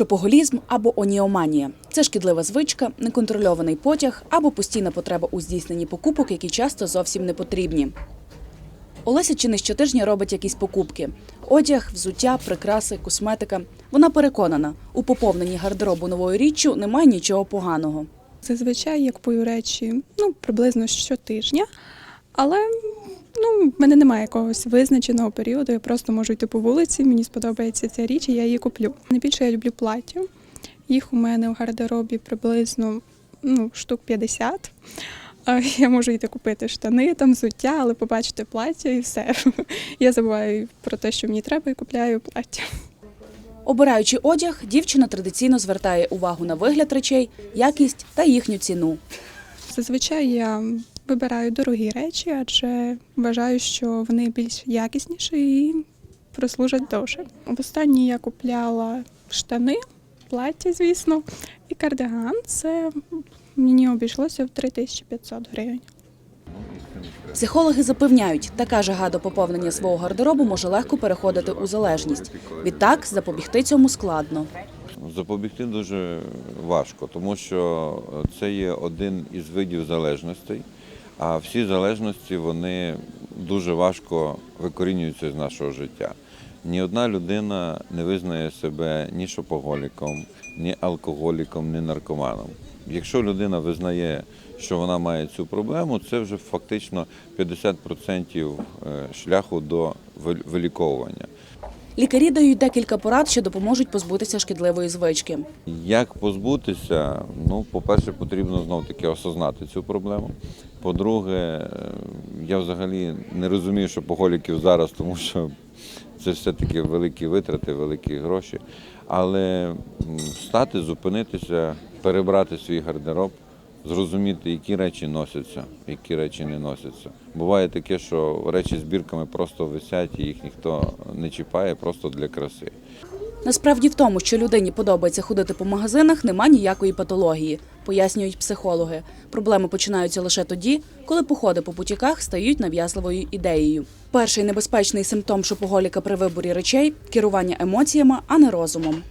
Шопоголізм або оніоманія це шкідлива звичка, неконтрольований потяг або постійна потреба у здійсненні покупок, які часто зовсім не потрібні. Олеся чи не щотижня робить якісь покупки: одяг, взуття, прикраси, косметика. Вона переконана, у поповненні гардеробу новою річчю немає нічого поганого. Зазвичай я купую речі ну, приблизно щотижня, але ну, в мене немає якогось визначеного періоду. Я просто можу йти по вулиці, мені сподобається ця річ, і я її куплю. Найбільше я люблю плаття. Їх у мене в гардеробі приблизно ну, штук 50. Я можу йти купити штани, там взуття, але побачити плаття і все. Я забуваю про те, що мені треба, і купляю плаття. Обираючи одяг, дівчина традиційно звертає увагу на вигляд речей, якість та їхню ціну. Зазвичай я вибираю дорогі речі, адже вважаю, що вони більш якісніші і прослужать довше. Востаннє я купляла штани, плаття, звісно, і кардиган. Це мені обійшлося в 3500 гривень. Психологи запевняють, така жага до поповнення свого гардеробу може легко переходити у залежність. Відтак запобігти цьому складно. Запобігти дуже важко, тому що це є один із видів залежностей, а всі залежності вони дуже важко викорінюються з нашого життя. Ні одна людина не визнає себе ні шопоголіком, ні алкоголіком, ні наркоманом. Якщо людина визнає, що вона має цю проблему, це вже фактично 50% шляху до вил- виліковування. Лікарі дають декілька порад, що допоможуть позбутися шкідливої звички. Як позбутися? Ну, по-перше, потрібно знов таки осознати цю проблему. По-друге, я взагалі не розумію шопоголіків зараз, тому що це все-таки великі витрати, великі гроші. Але встати, зупинитися, перебрати свій гардероб, зрозуміти, які речі носяться, які речі не носяться. Буває таке, що речі збірками просто висять і їх ніхто не чіпає, просто для краси. Насправді в тому, що людині подобається ходити по магазинах, нема ніякої патології, пояснюють психологи. Проблеми починаються лише тоді, коли походи по путіках стають нав'язливою ідеєю. Перший небезпечний симптом шопоголіка при виборі речей керування емоціями, а не розумом.